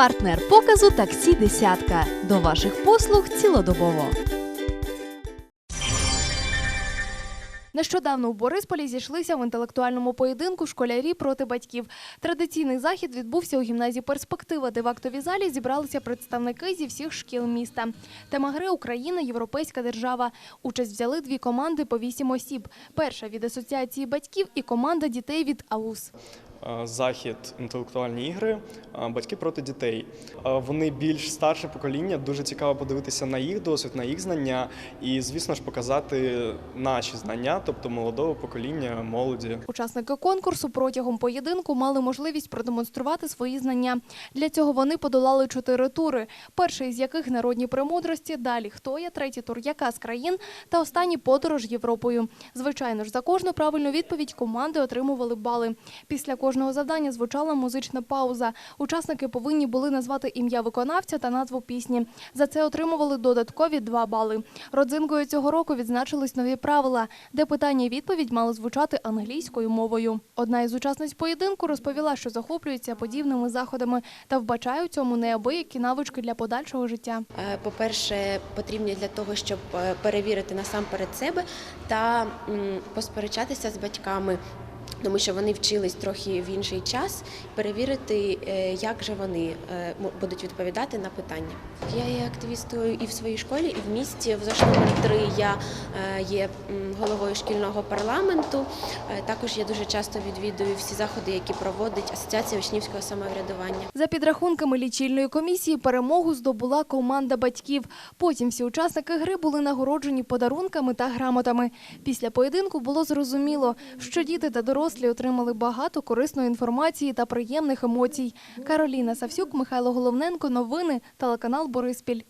Партнер показу таксі Десятка. До ваших послуг цілодобово. Нещодавно у Борисполі зійшлися в інтелектуальному поєдинку школярі проти батьків. Традиційний захід відбувся у гімназії Перспектива, де в актовій залі зібралися представники зі всіх шкіл міста. Тема гри Україна європейська держава. Участь взяли дві команди по вісім осіб. Перша від асоціації батьків і команда дітей від АУС. Е, захід інтелектуальні ігри, е, батьки проти дітей. Е, Вони більш старше покоління, дуже цікаво подивитися на їх досвід, на їх знання і, звісно ж, показати наші знання, тобто молодого покоління, молоді. Учасники конкурсу протягом поєдинку мали можливість продемонструвати свої знання. Для цього вони подолали чотири тури. Перший з яких народні премудрості, далі хто я, третій тур яка з країн та останній подорож Європою. Звичайно ж, за кожну правильну відповідь команди отримували бали. Після кожного завдання звучала музична пауза. Учасники повинні були назвати ім'я виконавця та назву пісні. За це отримували додаткові два бали. Родзинкою цього року відзначились нові правила, де питання і відповідь мали звучати англійською мовою. Одна із учасниць поєдинку розповіла, що захоплюється подібними заходами та вбачає у цьому неабиякі навички для подальшого життя. Е, По-перше, потрібні для того, щоб е, перевірити насамперед себе та посперечатися з батьками. Тому що вони вчились трохи в інший час, перевірити, е, як же вони е, будуть відповідати на питання. Я є активістою і в своїй школі, і в місті. В ЗОШ номер 3 я е, є головою шкільного парламенту. Також я дуже часто відвідую всі заходи, які проводить Асоціація учнівського самоврядування. За підрахунками лічильної комісії, перемогу здобула команда батьків. Потім всі учасники гри були нагороджені подарунками та грамотами. Після поєдинку було зрозуміло, що діти та дорослі отримали багато корисної інформації та приємних емоцій. Кароліна Савсюк, Михайло Головненко. Новини. Телеканал Бориспіль.